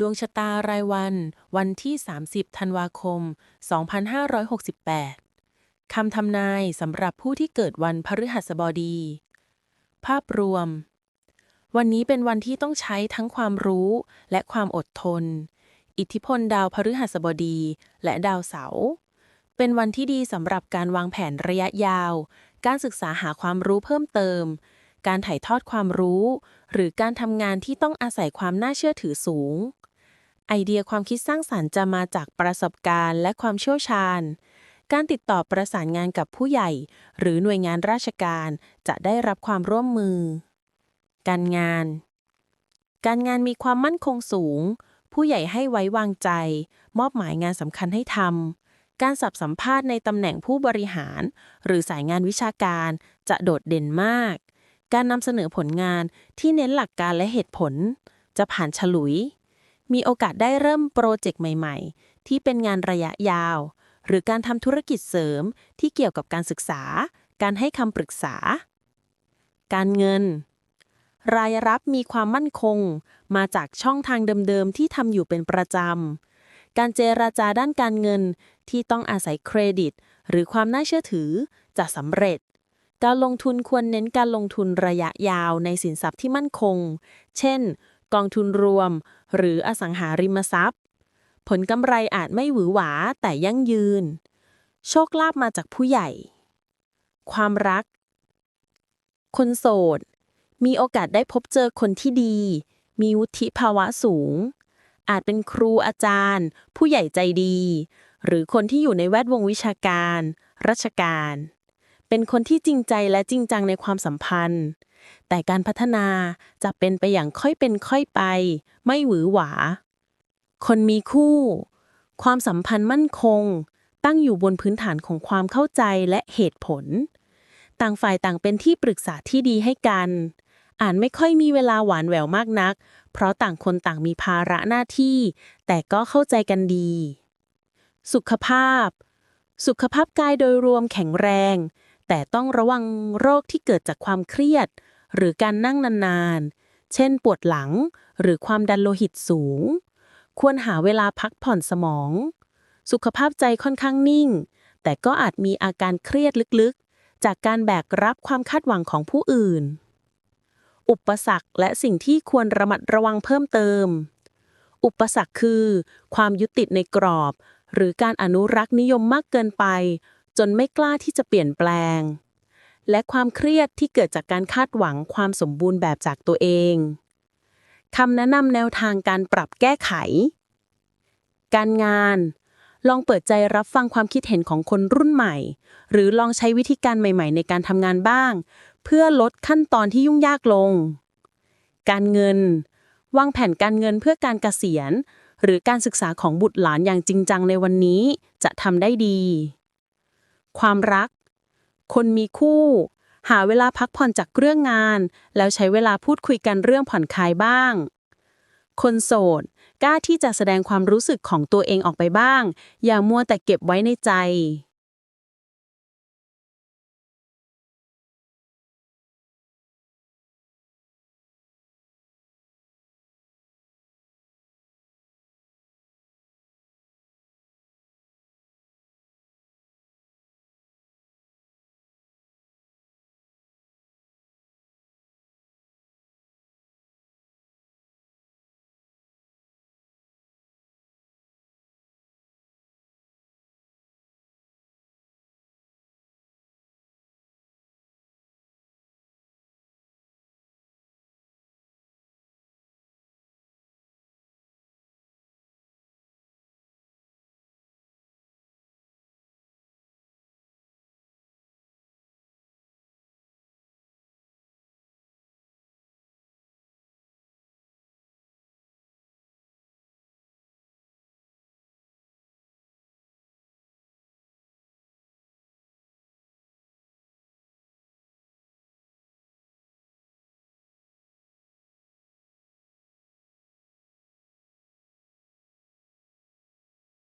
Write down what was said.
ดวงชะตารายวัน วันที่ 30 ธันวาคม 2568 คำทำนายสำหรับผู้ที่เกิดวันพฤหัสบดี ภาพรวม วันนี้เป็นวันที่ต้องใช้ทั้งความรู้และความอดทน อิทธิพลดาวพฤหัสบดีและดาวเสาร์เป็นวันที่ดีสำหรับการวางแผนระยะยาว การศึกษาหาความรู้เพิ่มเติม การถ่ายทอดความรู้ หรือการทำงานที่ต้องอาศัยความน่าเชื่อถือสูง ไอเดียความคิดสร้างสรรค์จะมาจากประสบการณ์และความเชี่ยวชาญ การติดต่อประสานงานกับผู้ใหญ่ หรือหน่วยงานราชการจะได้รับความร่วมมือ การงาน การงานมีความมั่นคงสูง ผู้ใหญ่ให้ไว้วางใจ มอบหมายงานสำคัญให้ทำ การสับสัมภาษณ์ในตำแหน่งผู้บริหาร หรือสายงานวิชาการจะโดดเด่นมาก การนำเสนอผลงานที่เน้นหลักการและเหตุผล จะผ่านฉลุย มีโอกาสได้เริ่มโปรเจกต์ใหม่ๆ ที่เป็นงานระยะยาว หรือการทำธุรกิจเสริมที่เกี่ยวกับการศึกษา การให้คำปรึกษา การเงิน รายรับมีความมั่นคง มาจากช่องทางเดิมๆที่ทำอยู่เป็นประจำ การเจราจาด้านการเงินที่ต้องอาศัยเครดิต หรือความน่าเชื่อถือจะสำเร็จการลงทุนควรเน้นการลงทุนระยะยาวในสินทรัพย์ที่มั่นคง เช่น กองทุนรวม หรืออสังหาริมทรัพย์ ผลกำไรอาจไม่หวือหวาแต่ยั่งยืน โชคลาภมาจากผู้ใหญ่ ความรัก คนโสด มีโอกาสได้พบเจอคนที่ดี มีวุฒิภาวะสูง อาจเป็นครูอาจารย์ ผู้ใหญ่ใจดี หรือคนที่อยู่ในแวดวงวิชาการ ราชการ เป็นคนที่จริงใจและจริงจังในความสัมพันธ์ แต่การพัฒนาจะเป็นไปอย่างค่อยเป็นค่อยไป ไม่หวือหวา คนมีคู่ ความสัมพันธ์มั่นคง ตั้งอยู่บนพื้นฐานของความเข้าใจและเหตุผล ต่างฝ่ายต่างเป็นที่ปรึกษาที่ดีให้กัน อ่านไม่ค่อยมีเวลาหวานแหววมากนัก เพราะต่างคนต่างมีภาระหน้าที่ แต่ก็เข้าใจกันดี สุขภาพ สุขภาพกายโดยรวมแข็งแรง แต่ต้องระวังโรคที่เกิดจากความเครียด หรือการนั่งนานๆ เช่นปวดหลัง หรือความดันโลหิตสูง ควรหาเวลาพักผ่อนสมอง สุขภาพใจค่อนข้างนิ่ง แต่ก็อาจมีอาการเครียดลึกๆ จากการแบกรับความคาดหวังของผู้อื่น อุปสรรคและสิ่งที่ควรระมัดระวังเพิ่มเติม อุปสรรคคือ ความยึดติดในกรอบ หรือการอนุรักษ์นิยมมากเกินไป จนไม่กล้าที่จะเปลี่ยนแปลง และความเครียดที่เกิดจากการคาดหวังความสมบูรณ์แบบจากตัวเองคำแนะนำแนวทางการปรับแก้ไข การงาน ลองเปิดใจรับฟังความคิดเห็นของคนรุ่นใหม่ หรือลองใช้วิธีการใหม่ ๆ ในการทำงานบ้าง เพื่อลดขั้นตอนที่ยุ่งยากลง การเงิน วางแผนการเงินเพื่อการเกษียณ หรือการศึกษาของบุตรหลานอย่างจริงจังในวันนี้จะทำได้ดี ความรัก คนมีคู่ หาเวลาพักผ่อนจากเรื่องงาน แล้วใช้เวลาพูดคุยกันเรื่องผ่อนคลายบ้าง คนโสดกล้าที่จะแสดงความรู้สึกของตัวเองออกไปบ้าง อย่ามัวแต่เก็บไว้ในใจ